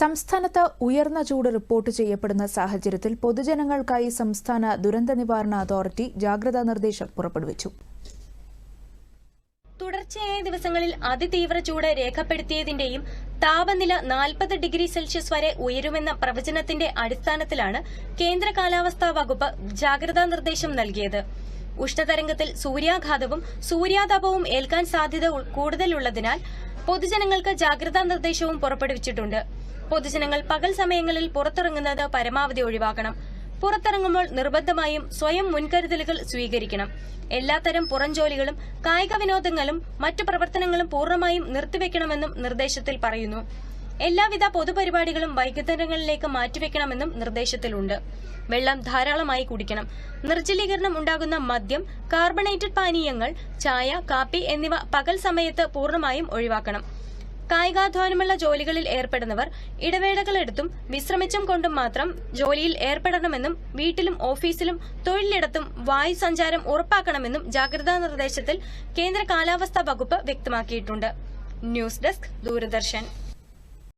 സംസ്ഥാനത്ത് ഉയർന്ന ചൂട് റിപ്പോർട്ട് ചെയ്യപ്പെടുന്ന സാഹചര്യത്തിൽ പൊതുജനങ്ങൾക്കായി സംസ്ഥാന ദുരന്ത നിവാരണ അതോറിറ്റി ജാഗ്രതാ നിർദ്ദേശം പുറപ്പെടുവിച്ചു. തുടർച്ചയായ ദിവസങ്ങളിൽ അതിതീവ്ര ചൂട് രേഖപ്പെടുത്തിയതിന്റെയും താപനില നാൽപ്പത് ഡിഗ്രി സെൽഷ്യസ് വരെ ഉയരുമെന്ന പ്രവചനത്തിന്റെ അടിസ്ഥാനത്തിലാണ് കേന്ദ്ര കാലാവസ്ഥാ വകുപ്പ് ജാഗ്രതാ നിർദ്ദേശം നൽകിയത്. ഉഷ്ണതരംഗത്തിൽ സൂര്യാഘാതവും സൂര്യാതാപവും ഏൽക്കാൻ സാധ്യത കൂടുതലുള്ളതിനാൽ പൊതുജനങ്ങൾക്ക് ജാഗ്രതാ നിർദ്ദേശവും പുറപ്പെടുവിച്ചിട്ടുണ്ട്. പൊതുജനങ്ങൾ പകൽ സമയങ്ങളിൽ പുറത്തിറങ്ങുന്നത് പരമാവധി ഒഴിവാക്കണം. പുറത്തിറങ്ങുമ്പോൾ നിർബന്ധമായും സ്വയം മുൻകരുതലുകൾ സ്വീകരിക്കണം. എല്ലാത്തരം പുറംജോലികളും കായിക വിനോദങ്ങളും മറ്റു പ്രവർത്തനങ്ങളും പൂർണമായും നിർത്തിവെക്കണമെന്നും നിർദ്ദേശത്തിൽ പറയുന്നു. എല്ലാവിധ പൊതുപരിപാടികളും വൈകുന്നേരങ്ങളിലേക്ക് മാറ്റിവെക്കണമെന്നും നിർദ്ദേശത്തിലുണ്ട്. വെള്ളം ധാരാളമായി കുടിക്കണം. നിർജലീകരണം ഉണ്ടാകുന്ന മദ്യം കാർബണേറ്റഡ് പാനീയങ്ങൾ ചായ കാപ്പി എന്നിവ പകൽ സമയത്ത് പൂർണമായും ഒഴിവാക്കണം. കായികാധ്വാനമുള്ള ജോലികളിൽ ഏർപ്പെടുന്നവർ ഇടവേളകളെടുത്തും വിശ്രമിച്ചും കൊണ്ടും മാത്രം ജോലിയിൽ ഏർപ്പെടണമെന്നും വീട്ടിലും ഓഫീസിലും തൊഴിലിടത്തും വായു സഞ്ചാരം ഉറപ്പാക്കണമെന്നും ജാഗ്രതാ നിർദ്ദേശത്തിൽ കേന്ദ്ര കാലാവസ്ഥാ വകുപ്പ് വ്യക്തമാക്കിയിട്ടുണ്ട്. News desk Doordarshan.